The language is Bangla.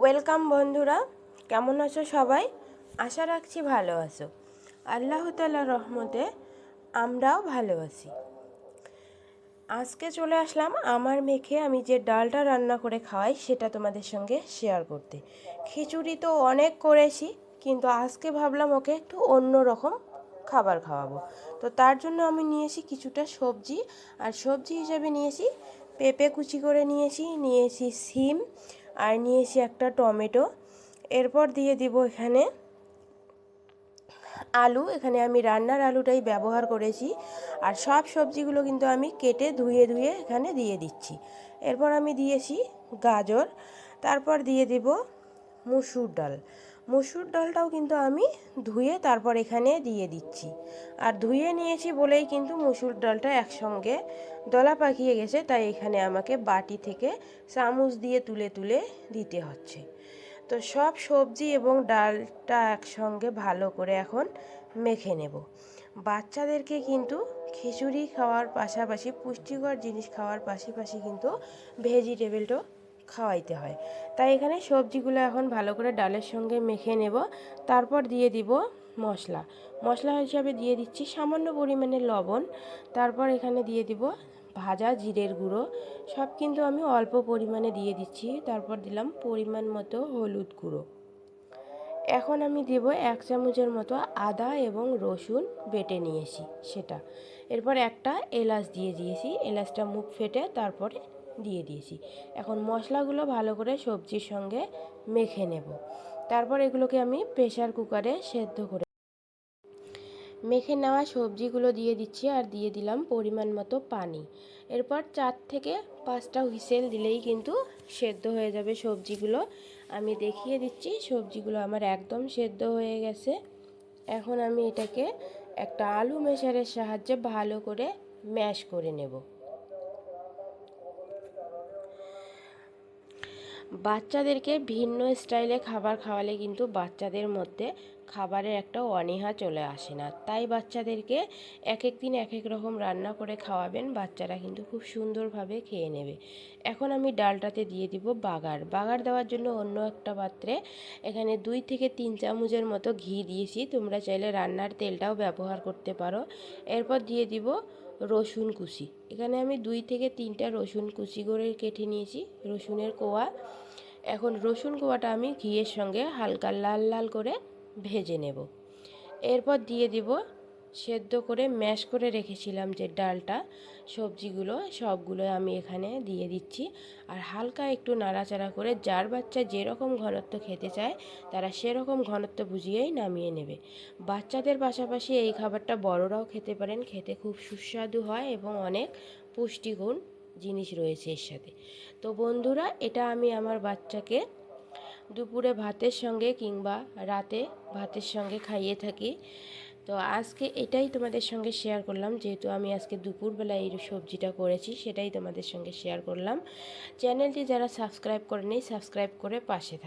ওয়েলকাম বন্ধুরা, কেমন আছো সবাই? আশা রাখছি ভালো আছো। আল্লাহ তাল্লাহ রহমতে আমরাও ভালো আছি। আজকে চলে আসলাম আমার মেখে আমি যে ডালটা রান্না করে খাওয়াই সেটা তোমাদের সঙ্গে শেয়ার করতে। খিচুড়ি তো অনেক করেছি, কিন্তু আজকে ভাবলাম ওকে একটু অন্য রকম খাবার খাওয়াবো। তো তার জন্য আমি নিয়েছি কিছুটা সবজি, আর সবজি হিসাবে নিয়েছি পেঁপে কুচি করে নিয়েছি নিয়েছি সিম আর নিয়েছি একটা টমেটো। এরপর দিয়ে দিব এখানে আলু। এখানে আমি রান্নার আলুটাই ব্যবহার করেছি। আর সব সবজিগুলো কিন্তু আমি কেটে ধুয়ে ধুয়ে এখানে দিয়ে দিচ্ছি। এরপর আমি দিয়েছি গাজর। তারপর দিয়ে দিব মুসুর ডাল। মুসুর ডালটাও কিন্তু আমি ধুয়ে তারপর এখানে দিয়ে দিচ্ছি। আর ধুয়ে নিয়েছি বলেই কিন্তু মুসুর ডালটা একসঙ্গে দলা পাকিয়ে গেছে, তাই এখানে আমাকে বাটি থেকে চামচ দিয়ে তুলে তুলে দিতে হচ্ছে। তো সব সবজি এবং ডালটা একসঙ্গে ভালো করে এখন মেখে নেব। বাচ্চাদেরকে কিন্তু খিচুড়ি খাওয়ার পাশাপাশি পুষ্টিকর জিনিস খাওয়ার পাশাপাশি কিন্তু ভেজিটেবলটাও খাওয়াইতে হয়। তাই এখানে সবজিগুলো এখন ভালো করে ডালের সঙ্গে মেখে নেব। তারপর দিয়ে দিব মশলা। মশলা হিসাবে দিয়ে দিচ্ছি সামান্য পরিমাণে লবণ। তারপর এখানে দিয়ে দিব ভাজা জিরের গুঁড়ো। সব কিন্তু আমি অল্প পরিমাণে দিয়ে দিচ্ছি। তারপর দিলাম পরিমাণ মতো হলুদ গুঁড়ো। এখন আমি দেব এক চামচের মতো আদা এবং রসুন বেটে নিয়েছি সেটা। এরপর একটা এলাচ দিয়ে দিয়েছি। এলাচটা মুখ ফেটে তারপরে দিয়ে দিয়েছি। এখন মশলাগুলো ভালো করে সবজির সঙ্গে মেখে নেব। তারপর এগুলোকে আমি প্রেশার কুকারে সেদ্ধ করে মেখে নেওয়া সবজিগুলো দিয়ে দিচ্ছি আর দিয়ে দিলাম পরিমাণ মতো পানি। এরপর চার থেকে পাঁচটা হুইসেল দিলেই কিন্তু সেদ্ধ হয়ে যাবে সবজিগুলো। আমি দেখিয়ে দিচ্ছি সবজিগুলো আমার একদম সেদ্ধ হয়ে গেছে। এখন আমি এটাকে একটা আলু মেশারের সাহায্যে ভালো করে ম্যাশ করে নেব। বাচ্চাদেরকে ভিন্ন স্টাইলে খাবার খাওয়ালে কিন্তু বাচ্চাদের মধ্যে খাবারের একটা অনীহা চলে আসে না। তাই বাচ্চাদেরকে এক এক দিন এক এক রকম রান্না করে খাওয়াবেন, বাচ্চারা কিন্তু খুব সুন্দরভাবে খেয়ে নেবে। এখন আমি ডালটাতে দিয়ে দিব বাগার। বাগার দেওয়ার জন্য অন্য একটা পাত্রে এখানে দুই থেকে তিন চামচের মতো ঘি দিয়েছি। তোমরা চাইলে রান্নার তেলটাও ব্যবহার করতে পারো। এরপর দিয়ে দিব রসুন কুচি। এখানে আমি দুই থেকে তিনটা রসুন কুচি করে কেটে নিয়েছি, রসুনের কোয়া। এখন রসুন কোয়াটা আমি ঘিয়ের সঙ্গে হালকা লাল লাল করে ভেজে নেব। এরপর দিয়ে দিব সেদ্ধ করে ম্যাশ করে রেখেছিলাম যে ডালটা, সবজিগুলো সবগুলো আমি এখানে দিয়ে দিচ্ছি। আর হালকা একটু নাড়াচাড়া করে যার বাচ্চা যেরকম ঘনত্ব খেতে চায়, তারা সেরকম ঘনত্ব বুঝিয়েই নামিয়ে নেবে। বাচ্চাদের পাশাপাশি এই খাবারটা বড়রাও খেতে পারেন। খেতে খুব সুস্বাদু হয় এবং অনেক পুষ্টিগুণ জিনিস রয়েছে এর সাথে। তো বন্ধুরা, এটা আমি আমার বাচ্চাকে দুপুরে ভাতের সঙ্গে কিংবা রাতে ভাতের সঙ্গে খাইয়ে থাকি। তো আজকে এটাই তোমাদের সঙ্গে শেয়ার করলাম। যেহেতু আমি আজকে দুপুরবেলা এই সবজিটা করেছি, সেটাই তোমাদের সঙ্গে শেয়ার করলাম। চ্যানেলটি যারা সাবস্ক্রাইব করেনি সাবস্ক্রাইব করে পাশে থাকে